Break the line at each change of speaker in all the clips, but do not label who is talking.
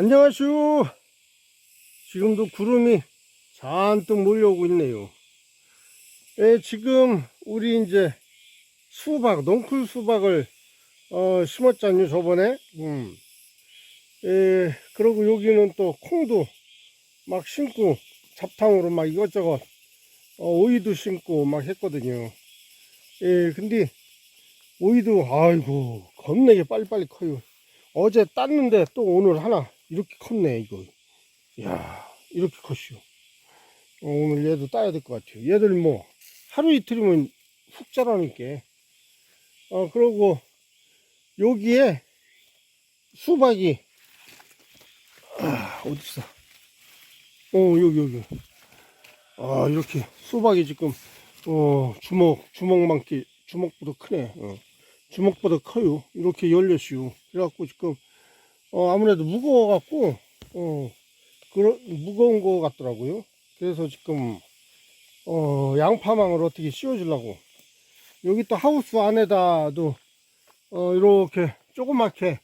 안녕하슈. 지금도 구름이 잔뜩 몰려오고 있네요. 예, 지금 우리 이제 수박, 농쿨 수박을 어, 심었잖요, 저번에. 음. 예, 그리고 여기는 또 콩도 막 심고 잡탕으로 막 이것저것 어, 오이도 심고 막 했거든요. 예, 근데 오이도 아이고 겁나게 빨리빨리 커요. 어제 땄는데 또 오늘 하나 이렇게 컸네 이거. 이야 이렇게 컸슈. 어, 오늘 얘도 따야 될 것 같아요. 얘들 뭐 하루 이틀이면 훅 자라니까. 어 그러고 여기에 수박이 아, 어딨어? 어 여기 여기. 아 이렇게 수박이 지금 어 주먹 주먹만큼 주먹보다 크네. 어. 주먹보다 커요. 이렇게 열렸슈. 그래갖고 지금 어 아무래도 무거워갖고 어 그런 무거운 거 같더라고요. 그래서 지금 어 양파망을 어떻게 씌워주려고 여기 또 하우스 안에다도 어 이렇게 조그맣게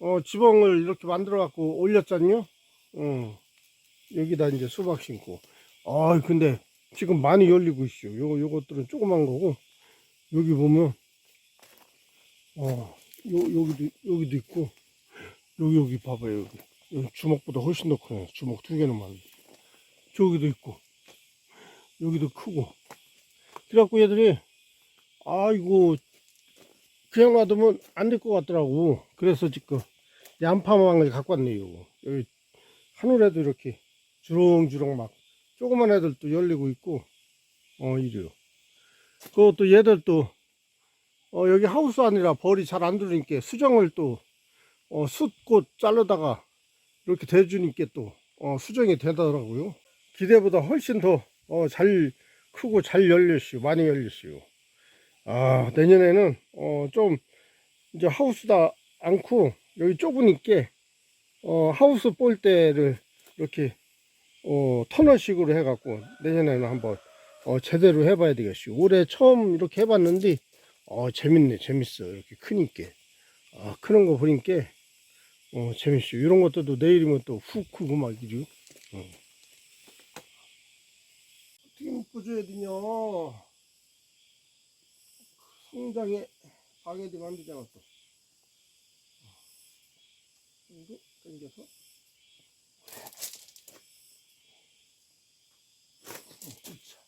어 지붕을 이렇게 만들어 갖고 올렸잖요. 어 여기다 이제 수박 심고 아 근데 지금 많이 열리고 있어 요. 요 요것들은 조그만 거고 여기 보면 어, 요, 여기도, 여기도 있고, 여기, 여기 봐봐요, 여기. 여기 주먹보다 훨씬 더 크네. 주먹 두 개는 많네. 저기도 있고, 여기도 크고. 그래갖고 얘들이, 아이고, 그냥 놔두면 안 될 것 같더라고. 그래서 지금 양파망을 갖고 왔네요. 여기 하늘에도 이렇게 주렁주렁 막, 조그만 애들도 열리고 있고, 어, 이래요. 그것도 얘들도 어, 여기 하우스 아니라 벌이 잘 안 들으니까 수정을 또, 어, 숯꽃 자르다가 이렇게 대주니까 또, 어, 수정이 되더라고요. 기대보다 훨씬 더, 어, 잘 크고 잘 열렸어요. 많이 열렸어요. 아, 내년에는, 어, 좀, 이제 하우스다 않고, 여기 좁으니까, 어, 하우스 볼대를 이렇게, 어, 터널식으로 해갖고, 내년에는 한번, 어, 제대로 해봐야 되겠어요. 올해 처음 이렇게 해봤는데, 어, 재밌네, 재밌어. 이렇게 크니까. 아, 크는 거 보니까, 어, 재밌어. 이런 것들도 내일이면 또훅 크고 막 이죠. 어. 어떻게 묶어줘야 되냐. 성장에 방해되면 안 되잖아, 또. 이거 당겨서. 어,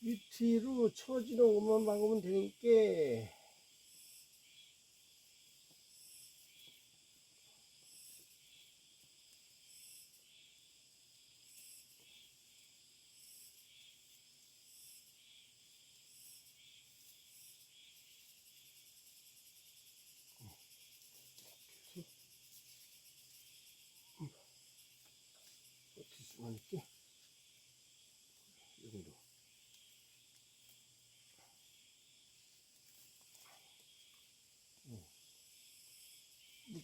밑으로 처지는 것만 막으면 되니까 수만 있게 이 정도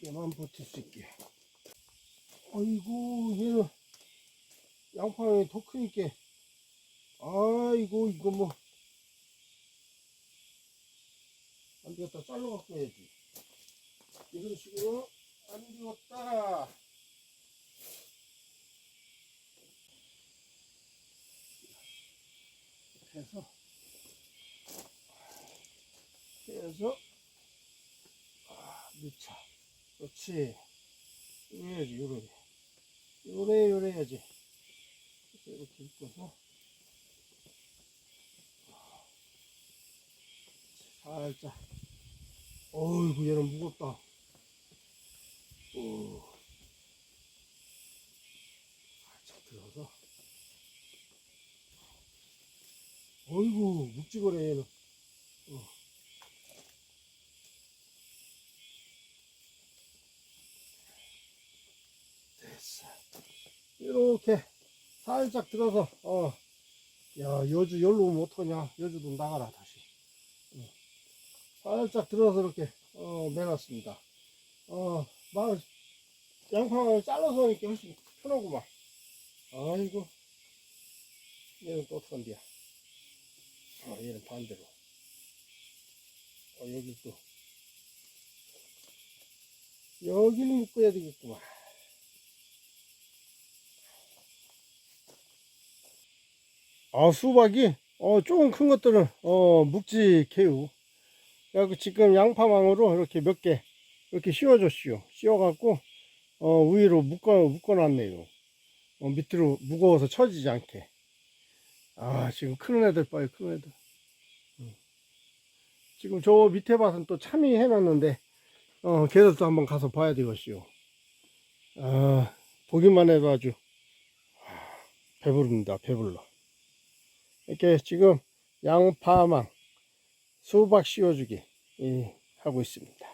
무게만 버틸 수 있게. 아이고, 얘는 양파가 더 크니까. 아이고, 이거 뭐. 안 되겠다. 잘라 갖고 해야지. 이런 식으로 안 되었다. 해서. 해서. 아, 넣자. 그렇지. 해야지, 요래. 요래, 요래 해야지. 이렇게 입고서. 살짝. 어이구, 얘는 무겁다. 오. 살짝 들어서. 어이구, 묵직거려, 얘는. 어. 됐어. 이렇게 살짝 들어서, 어. 야, 여주 열로 오면 어떡하냐. 여주도 나가라, 다시. 어. 살짝 들어서 이렇게, 어, 매놨습니다. 어, 막, 양파를 잘라서 하니까 훨씬 편하구만. 아이고. 얘는 또 어떡한디야. 어, 얘는 반대로. 어, 여기 또. 여기를 묶어야 되겠구만. 아, 수박이, 어, 조금 큰 것들은, 어, 묵직해요. 그래갖고 지금 양파망으로 이렇게 몇 개, 이렇게 씌워줬시오. 씌워갖고, 어, 위로 묶어, 묶어놨네요. 어, 밑으로 무거워서 처지지 않게. 아, 지금 큰 애들 봐요, 큰 애들. 음. 지금 저 밑에 밭은 또 참이 해놨는데, 어, 걔들도 한번 가서 봐야 되겠시오. 아, 보기만 해도 아주, 아, 배부릅니다, 배불러. 이렇게 지금 양파망, 수박 씌워주기, 예, 하고 있습니다.